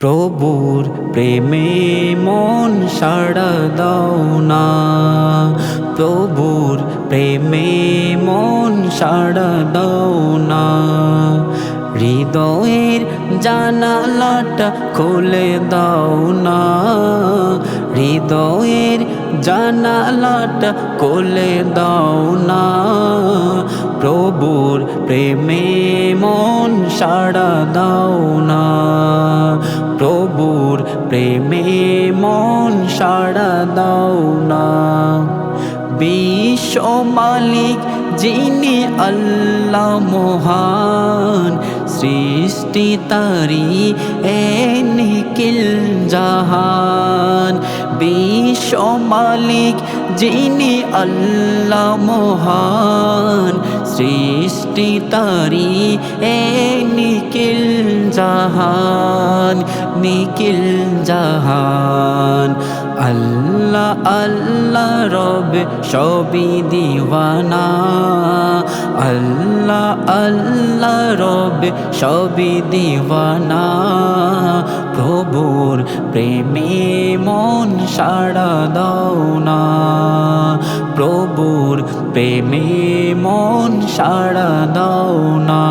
প্রভুর প্রেমে মন সাড়া না। প্রভুর প্রেমে মন সাড়া না। হৃদয়ের জানালাটা খুলে দাও না। হৃদয়ের জানালাটা খুলে দাও না। প্রভুর প্রেমে মন সাড়া না। প্রেমে মন সাড়া দাও না। বিশ্ব মালিক যিনি আল্লাহ মহান, সৃষ্টি তারি নিখিল জাহান। বিশ্ব মালিক যিনি আল্লাহ মহান সৃষ্টি তারি, এ নিখিল জাহান নিখিল জাহান। আল্লাহ আল্লাহ রব, সবই দিওয়ানা। আল্লাহ আল্লাহ রব, সবই দিওয়ানা। প্রভুর প্রেমে মন সাড়া দাও প্রভুর প্রেমে মন সাড়া দাও না।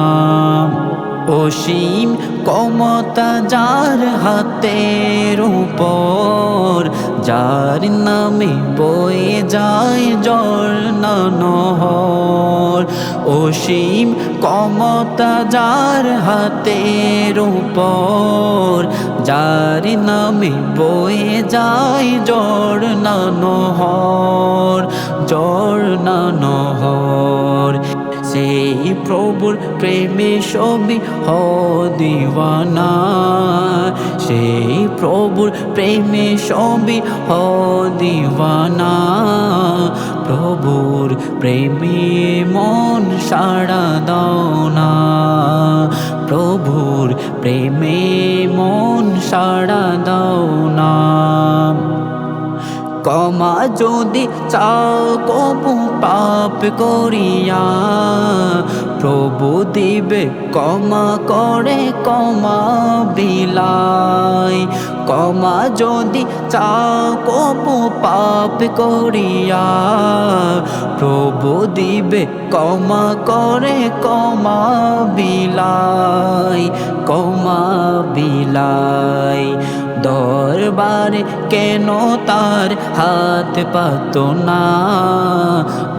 অসীম কমতা যার হাতের উপর, যার নামে বয়ে যায় জল নহর। অসীম কমতা যার হাতের উপর, যার নামে বয়ে যায় জল নহর। নহর সেই প্রভুর প্রেমে সবই হ দিওয়ানা সেই প্রভুর প্রেমে সবই হ দিওয়ানা প্রভুর প্রেমে মন সাড়া দাও না। প্রভুর প্রেমে কমা যদি চাও কবু পাপ করিয়া প্রভু দিবে কমা করে কমা বিলাই কমা যদি চাও কবু পাপ করিয়া প্রভু দিবে কমা করে কমা বিলাই কমা বিলাই দরবারে কেন তার হাত পাত না?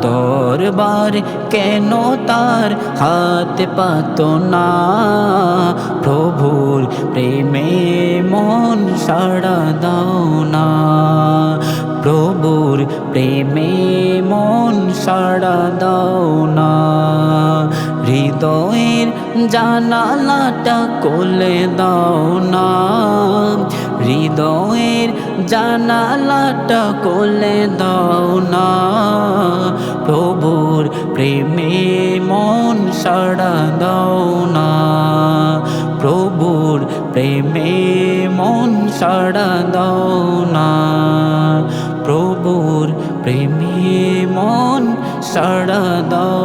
দরবারে কেন তার হাত পাত না? প্রভুর প্রেমে মন সাড়া দাও না। প্রভুর প্রেমে মন সাড়া দাও না। হৃদয়ের জানালাটা কোলে দাও না। হৃদয়ের জানালাটা কোলে দাও না। প্রভুর প্রেমে মন সাড়া দাও না। প্রভুর প্রেমে মন সাড়া দাও না। প্রভুর প্রেমে মন সাড়া দাও